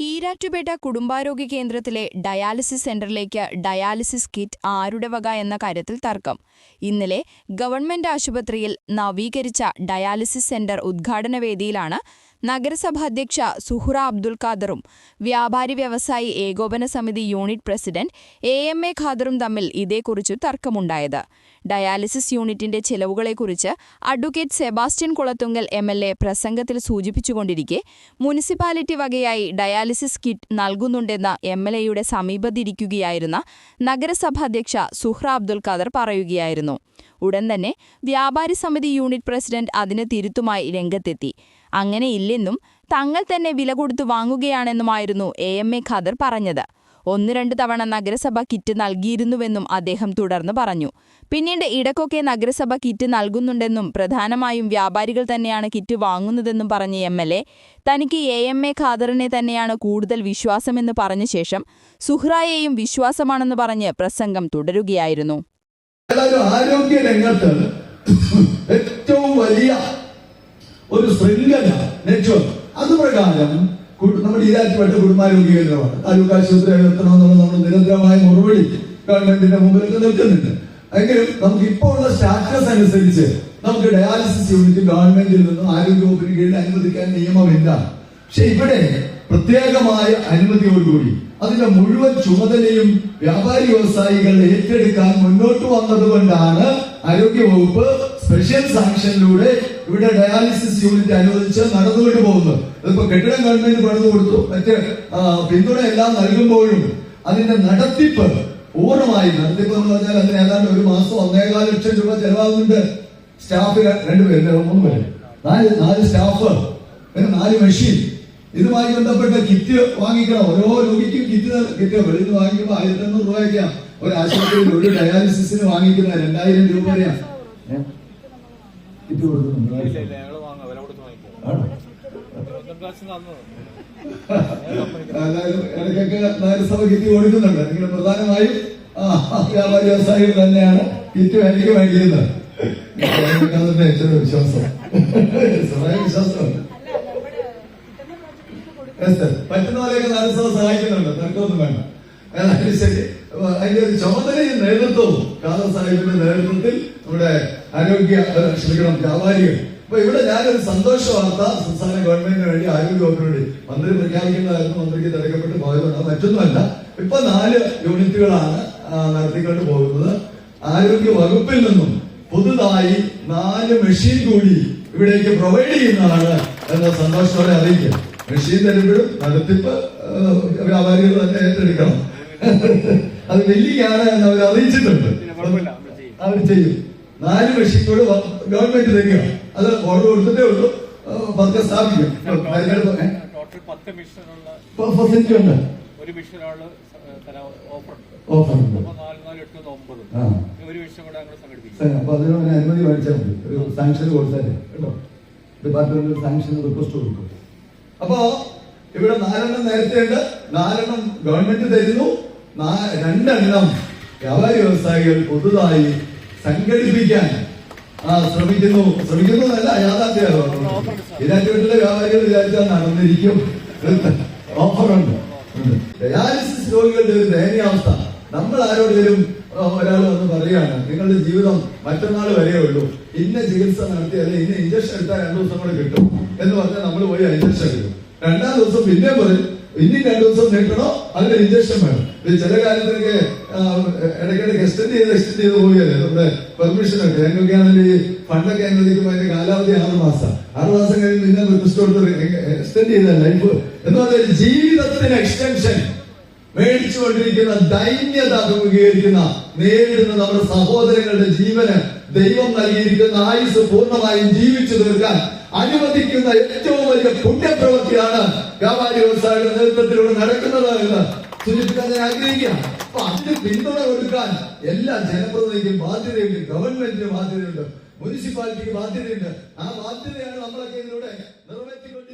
ഈരാറ്റുപേട്ട കുടുംബാരോഗ്യ കേന്ദ്രത്തിലെ ഡയാലിസിസ് സെന്ററിലേക്ക് ഡയാലിസിസ് കിറ്റ് ആരുടെ വക എന്ന കാര്യത്തിൽ തർക്കം. ഇന്നലെ ഗവൺമെന്റ് ആശുപത്രിയിൽ നവീകരിച്ച ഡയാലിസിസ് സെന്റർ ഉദ്ഘാടന വേദിയിലാണ് നഗരസഭാ അധ്യക്ഷ സുഹ്റ അബ്ദുൽ ഖാദറും വ്യാപാരി വ്യവസായി ഏകോപന സമിതി unit president A M A ഖാദറും തമ്മിൽ ഇതേക്കുറിച്ച് തർക്കമുണ്ടായത്. ഡയാലിസിസ് യൂണിറ്റിന്റെ ചെലവുകളെക്കുറിച്ച് advocate Sebastian Kulathunkal M L A പ്രസംഗത്തിൽ സൂചിപ്പിച്ചുകൊണ്ടിരിക്കെ മുനിസിപ്പാലിറ്റി വകയായി ഡയാലിസിസ് കിറ്റ് നൽകുന്നുണ്ടെന്ന എം എൽ എയുടെ സമീപത്തിരിക്കുകയായിരുന്ന നഗരസഭാ അധ്യക്ഷ സുഹ്റ അബ്ദുൽ ഖാദർ പറയുകയായിരുന്നു. ഉടൻ തന്നെ വ്യാപാരി സമിതി യൂണിറ്റ് പ്രസിഡന്റ് അതിന് തിരുത്തുമായി രംഗത്തെത്തി. അങ്ങനെയില്ലെന്നും തങ്ങൾ തന്നെ വില കൊടുത്തു വാങ്ങുകയാണെന്നുമായിരുന്നു എ എം എ ഖാദർ പറഞ്ഞത്. ഒന്ന് രണ്ട് തവണ നഗരസഭ കിറ്റ് നൽകിയിരുന്നുവെന്നും അദ്ദേഹം തുടർന്ന് പറഞ്ഞു. പിന്നീട് ഇടക്കൊക്കെ നഗരസഭ കിറ്റ് നൽകുന്നുണ്ടെന്നും പ്രധാനമായും വ്യാപാരികൾ തന്നെയാണ് കിറ്റ് വാങ്ങുന്നതെന്നും പറഞ്ഞ എം എൽ എ തനിക്ക് എ എം എ ഖാദറിനെ തന്നെയാണ് കൂടുതൽ വിശ്വാസമെന്ന് പറഞ്ഞ ശേഷം സുഹ്റായെയും വിശ്വാസമാണെന്ന് പറഞ്ഞ് പ്രസംഗം തുടരുകയായിരുന്നു. ആരോഗ്യ രംഗത്ത് ഏറ്റവും വലിയ ശൃംഖല നെറ്റ്വർക്ക് അതുപ്രകാരം നമ്മുടെ ഈരാറ്റുപേട്ട കുടുംബാരോഗ്യ കേന്ദ്രമാണ് താലൂക്ക് ആശുപത്രി എത്തണമെന്നുള്ള നമ്മൾ നിരന്തരമായ മറുപടി ഗവൺമെന്റിന്റെ മുമ്പിലൊക്കെ നിൽക്കുന്നുണ്ട്. എങ്കിലും നമുക്ക് ഇപ്പോൾ ഉള്ള സ്റ്റാറ്റസ് അനുസരിച്ച് നമുക്ക് ഡയാലിസിസ് യൂണിറ്റ് ഗവൺമെന്റിൽ നിന്നും ആരോഗ്യ വകുപ്പിന് കീഴിൽ അനുവദിക്കാൻ നിയമമില്ല. പക്ഷെ ഇവിടെ പ്രത്യേകമായ അനുമതിയോടുകൂടി അതിന്റെ മുഴുവൻ ചുമതലയും വ്യാപാരി വ്യവസായികൾ ഏറ്റെടുക്കാൻ മുന്നോട്ട് വന്നതുകൊണ്ടാണ് ആരോഗ്യ വകുപ്പ് സ്പെഷ്യൽ സാങ്ഷനിലൂടെ ഇവിടെ ഡയാലിസിസ് യൂണിറ്റ് അനുവദിച്ച് നടന്നുകൊണ്ട് പോകുന്നത് അതിപ്പോ കെട്ടിടം ഗവൺമെന്റ് പണിത് കൊടുത്തു. മറ്റ് പിന്തുണ എല്ലാം നൽകുമ്പോഴും അതിന്റെ നടത്തിപ്പ് പൂർണമായി നടത്തിപ്പ് എന്ന് പറഞ്ഞാൽ അതിന് ഏതാണ്ട് ഒരു മാസം ഒന്നേകാൽ ലക്ഷം രൂപ ചെലവാകുന്നുണ്ട്. സ്റ്റാഫ് രണ്ടുപേര് മൂന്ന് പേര്. നാല് നാല് സ്റ്റാഫ് പിന്നെ നാല് മെഷീൻ. ഇതുമായി ബന്ധപ്പെട്ട കിറ്റ് വാങ്ങിക്കണം. ഓരോ രോഗിക്കും കിറ്റ് കിറ്റ് വെളിയിൽ നിന്ന് വാങ്ങിക്കുമ്പോൾ ആയിരത്തി അഞ്ഞൂറ് രൂപയൊക്കെയാണ് ഒരു ആശുപത്രിയിൽ ഒരു ഡയാലിസിസിന് വാങ്ങിക്കുന്ന രണ്ടായിരം രൂപ വരെയാണ് ഏ? കിറ്റ് കൊടുക്കുന്നു അതായത് ഇടയ്ക്കൊക്കെ നഗരസഭ കിറ്റ് കൊടുക്കുന്നുണ്ട്. നിങ്ങൾ പ്രധാനമായും വ്യാപാരി വ്യവസായികൾ തന്നെയാണ് കിറ്റ് എനിക്ക് വേണ്ടിയിരുന്നത് അതിന്റെ ഏറ്റവും വിശ്വാസം. sir. പറ്റുന്ന പോലെയൊക്കെ നഗരസഭ സഹായിക്കുന്നുണ്ട്. തർക്കമൊന്നും വേണ്ട. ഏതായാലും ശരി അതിന്റെ ഒരു ചുമതലയും നേതൃത്വവും ഖാദർ സാഹിബിന്റെ നേതൃത്വത്തിൽ നമ്മുടെ ആരോഗ്യ ക്ഷമിക്കണം വ്യാപാരികൾ. അപ്പൊ ഇവിടെ ഞാനൊരു സന്തോഷ വാർത്ത സംസ്ഥാന ഗവൺമെന്റിന് വേണ്ടി ആരോഗ്യ വകുപ്പിന് വേണ്ടി മന്ത്രി പ്രഖ്യാപിക്കുന്നതായിരുന്നു മന്ത്രിക്ക് തിരക്കപ്പെട്ട് പോയതുകൊണ്ട് മറ്റൊന്നുമല്ല. ഇപ്പൊ നാല് യൂണിറ്റുകളാണ് നടത്തിക്കൊണ്ട് പോകുന്നത്. ആരോഗ്യ വകുപ്പിൽ നിന്നും പുതുതായി നാല് മെഷീൻ കൂടി ഇവിടേക്ക് പ്രൊവൈഡ് ചെയ്യുന്നതാണ് എന്ന സന്തോഷത്തോടെ അറിയിക്കുക. മെഷീൻ തരുമ്പോഴും നടത്തിപ്പ് വ്യാപാരികൾ തന്നെ ഏറ്റെടുക്കണം. അത് വെല്ലിക്കാണ് എന്ന് അവർ അറിയിച്ചിട്ടുണ്ട്. അവർ ചെയ്യും. നാല് മെഷീൻ കൂടെ ഗവൺമെന്റ് തരിക അത് ഓർഡർ കൊടുത്തിട്ടേ ഉള്ളൂ. പത്ത് പതുക്കെ സ്ഥാപിക്കും ഉണ്ട്. ഒരു മിഷനാണ് ഓഫർ ഓഫർ ഒരു മിഷൻ കൂടെ അപ്പൊ അതിന് അനുമതി മേടിച്ചാൽ മതി. ഒരു സാങ്ഷൻ കൊടുത്താൽ കേട്ടോ? ഡിപ്പാർട്ട്മെന്റ് സാങ്ഷൻ റിക്വസ്റ്റ് കൊടുക്കും. അപ്പോ ഇവിടെ നാലെണ്ണം നേരത്തെ ഉണ്ട്. നാലെണ്ണം ഗവൺമെന്റ് തരുന്നു. രണ്ടെണ്ണം വ്യാപാരി വ്യവസായികൾ പുതുതായി സംഘടിപ്പിക്കാൻ. ആ ശ്രമിക്കുന്നു. ശ്രമിക്കുന്നു അല്ല യാഥാർത്ഥ്യമാണ് വീട്ടിലെ വ്യാപാരികൾ വിചാരിച്ചാൽ നടന്നിരിക്കും. ഓഫറുണ്ട്. ഡയാലിസിസ് രോഗികളുടെ ഒരു ദയനീയാവസ്ഥ. നമ്മൾ ആരോടെങ്കിലും ഒരാൾ വന്ന് പറയാണ് നിങ്ങളുടെ ജീവിതം മറ്റന്നാൾ വരെയേ ഉള്ളൂ. ഇന്ന ചികിത്സ നടത്തി അല്ലെ ഇന്ന ഇഞ്ചക്ഷൻ എടുത്താൽ രണ്ടു ദിവസം കൂടെ കിട്ടും. എന്ന് പറഞ്ഞാൽ നമ്മൾ പോയി ഇഞ്ചക്ഷൻ എടുക്കും. രണ്ടാം ദിവസം പിന്നെ പറയും ഇനി രണ്ടു ദിവസം നീട്ടണോ? അതിന് ഇഞ്ചക്ഷൻ വേണം. ചില കാര്യത്തിലൊക്കെ ഇടയ്ക്കിടെ ഇടയ്ക്കിടയ്ക്ക് എക്സ്റ്റെൻഡ് ചെയ്ത് എക്സ്റ്റെൻഡ് ചെയ്ത് പോവുകയല്ലേ? നമ്മുടെ പെർമിഷൻ ഒക്കെ. ഞങ്ങൾക്കാണെങ്കിൽ ഈ ഫണ്ടൊക്കെ അനുവദിക്കുമ്പോൾ അതിന്റെ കാലാവധി ആറ് മാസം. ആറ് മാസം കഴിഞ്ഞ് പിന്നെ റിക്വസ്റ്റ് കൊടുത്ത് എക്സ്റ്റെൻഡ് ചെയ്ത ലൈഫ് എന്ന് പറഞ്ഞാൽ ജീവിതത്തിന് എക്സ്റ്റൻഷൻ മേടിച്ചുകൊണ്ടിരിക്കുന്ന ദൈന്യത അഭിമുഖീകരിക്കുന്ന നേരിടുന്ന നമ്മുടെ സഹോദരങ്ങളുടെ ജീവന് ദൈവം നൽകിയിരിക്കുന്ന ആയുസ് പൂർണമായും ജീവിച്ചു തീർക്കാൻ അനുവദിക്കുന്ന ഏറ്റവും വലിയ പുണ്യപ്രവൃത്തിയാണ് വ്യാപാരി നേതൃത്വത്തിലൂടെ നടക്കുന്നത് എന്ന് സൂചിപ്പിക്കാൻ ഞാൻ ആഗ്രഹിക്കുക അപ്പൊ അതിന് പിന്തുണ കൊടുക്കാൻ എല്ലാ ജനപ്രതിനിധിക്കും ബാധ്യതയുണ്ട്. ഗവൺമെന്റിന് ബാധ്യതയുണ്ട്. മുനിസിപ്പാലിറ്റിക്ക് ബാധ്യതയുണ്ട്. ആ ബാധ്യതയാണ് നമ്മളൊക്കെ ഇതിലൂടെ നിറവേറ്റിക്കൊണ്ട്